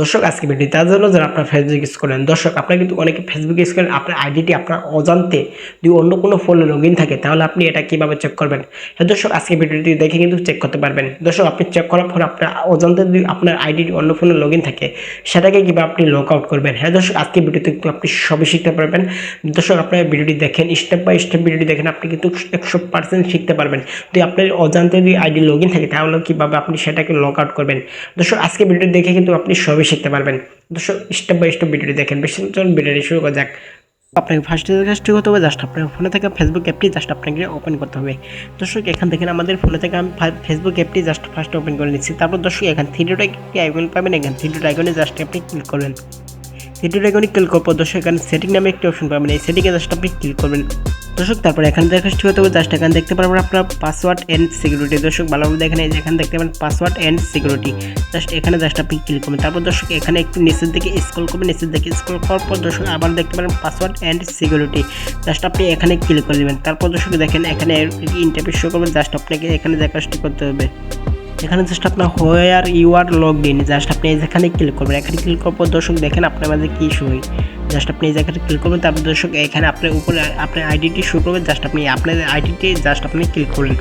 দর্শক, আজকে ভিডিও তার জন্য যারা আপনার ফেসবুক ইউজ করেন, দর্শক, আপনার কিন্তু অনেকে ফেসবুক ইউজ করেন, আপনার আইডিটি আপনার অজান্তে যদি অন্য কোনো ফোনে লগ ইন থাকে, তাহলে আপনি এটা কীভাবে চেক করবেন? হ্যাঁ দর্শক, আজকে ভিডিওটি দেখে কিন্তু চেক করতে পারবেন। দর্শক, আপনি চেক করার পর আপনার অজান্তে যদি আপনার আইডিটি অন্য ফোনে লগ ইন থাকে, সেটাকে কীভাবে আপনি লক আউট করবেন? হ্যাঁ দর্শক, আজকে ভিডিওতে কিন্তু আপনি সবই শিখতে পারবেন। দর্শক, আপনার ভিডিওটি দেখেন স্টেপ বাই স্টেপ ভিডিওটি দেখেন, আপনি কিন্তু একশো পার্সেন্ট শিখতে পারবেন। যদি আপনার অজান্তে যদি আইডি লগ ইন থাকে, তাহলে কীভাবে আপনি সেটাকে লক আউট করবেন? দর্শক, আজকে ভিডিও দেখে কিন্তু আপনি সবই শিখতে পারবেন। দর্শক স্টেপ বাই স্টেপ ভিডিওটি দেখেন। বেশি চলুন ভিডিওটি শুরু করা যাক। আপনাকে ফার্স্টে কাজটি করতে হবে জাস্ট আপনার ফোনে থেকে ফেসবুক অ্যাপটি জাস্ট আপনাকে ওপেন করতে হবে। দর্শক, এখান থেকে আমাদের ফোনে থেকে আমি ফেসবুক অ্যাপটি জাস্ট ফার্স্ট ওপেন করে নিচ্ছি। তারপর দর্শক, এখান থ্রিডোটা একটি আইকন পাবেন। এখান থ্রি ডট আইকনে জাস্ট আপনি ক্লিক করবেন। থ্রিডোটা আইকনে ক্লিক করার দর্শক, এখানে সেটিং নামে একটি অপশন পাবেন। এই সেটিংয়ে জাস্ট আপনি ক্লিক করবেন। দর্শক, তারপর এখানে দেখা কাজটি হতে হবে। জাস্ট এখানে দেখতে পারবেন আপনার পাসওয়ার্ড এন্ড সিকিউরিটি দর্শক, ভালোভাবে দেখেন, এই যে এখানে দেখতে পাবেন পাসওয়ার্ড এন্ড সিকিউরিটি জাস্ট এখানে জাস্ট আপনি ক্লিক করবেন। তারপর দর্শক, এখানে একটু নিচের দিকে স্ক্রল করবেন। নিচের দিকে স্ক্রল করার পর দর্শক, আবার দেখতে পারেন পাসওয়ার্ড এন্ড সিকিউরিটি জাস্ট আপনি এখানে ক্লিক করে দেবেন। তারপর দর্শক, দেখেন এখানে ইন্টারভিউ শো করবেন। জাস্ট আপনাকে এখানে যে কাজটি করতে হবে। এখানে জাস্ট আপনার where you are log in just আপনি এখানে ক্লিক করবেন, এখানে ক্লিক করার পর দর্শক দেখেন আপনার মাঝে কী শো হয়। জাস্ট আপনি এই জায়গাটা ক্লিক করবেন, তারপর দর্শক এখানে আপনার উপরে আপনার আইডিটি শো করবেন জাস্ট আপনি আপনার আইডিটি জাস্ট আপনি ক্লিক করলেন।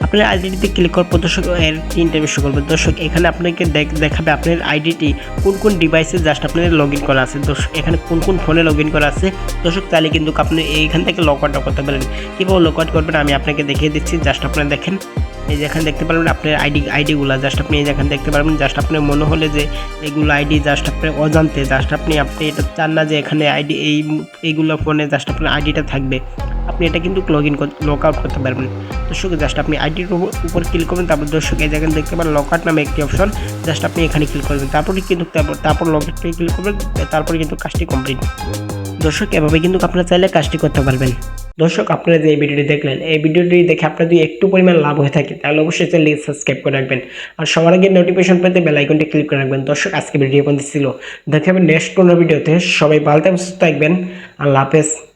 আপনার আইডিটিতে ক্লিক করার পর দর্শক এর ইন্টারভিউ শো করবে। দর্শক এখানে আপনাকে দেখ- দেখাবে আপনার আইডিটি কোন কোন ডিভাইসে জাস্ট আপনার লগ ইন করা আছে। দর্শক এখানে কোন কোন ফোনে লগ ইন করা আছে। দর্শক তাহলে কিন্তু আপনি এইখান থেকে লগ আউটটা করতে পারেন। কীভাবে লগ আউট করবেন আমি আপনাকে দেখিয়ে দিচ্ছি। জাস্ট আপনারা দেখেন। এই যে এখানে দেখতে পারবেন আপনার আইডি, আইডিগুলো জাস্ট আপনি এই যে এখানে দেখতে পারবেন জাস্ট আপনার মনে হলে যে এগুলো আইডি জাস্ট আপনার অজান্তে জাস্ট আপনি আপনি এটা চান না যে এখানে আইডি, এই এইগুলো ফোনে জাস্ট আপনার আইডিটা থাকবে। আপনি এটা কিন্তু লগ ইন লক আউট করতে পারবেন। দর্শক জাস্ট আপনি আইডির উপর ক্লিক করবেন, তারপর দর্শক, এই জায়গায় দেখতে পারেন লক আউট নামে একটি অপশন জাস্ট আপনি এখানে ক্লিক করবেন। তারপরে কিন্তু, তারপর লক আউটে ক্লিক করবেন, তারপরে কিন্তু কাজটি কমপ্লিট দর্শক, এভাবে কিন্তু আপনারা চাইলে কাজটি করতে পারবেন। দর্শক, আপনারা যে এই ভিডিওটি দেখলেন, এই ভিডিওটি দেখে আপনার যদি একটু পরিমাণ লাভ হয়ে থাকে, তাহলে অবশ্যই চ্যানেলটি সাবস্ক্রাইব করে রাখবেন। আর সবার আগে নোটিফিকেশন পেতে বেল আইকনটি ক্লিক করে রাখবেন। দর্শক, আজকে ভিডিও পর্যন্ত ছিল। দেখাবেন নেক্সট কোনো ভিডিওতে সবাই ভালো থাকবেন, সুস্থ থাকবেন। আল্লাহ হাফেজ।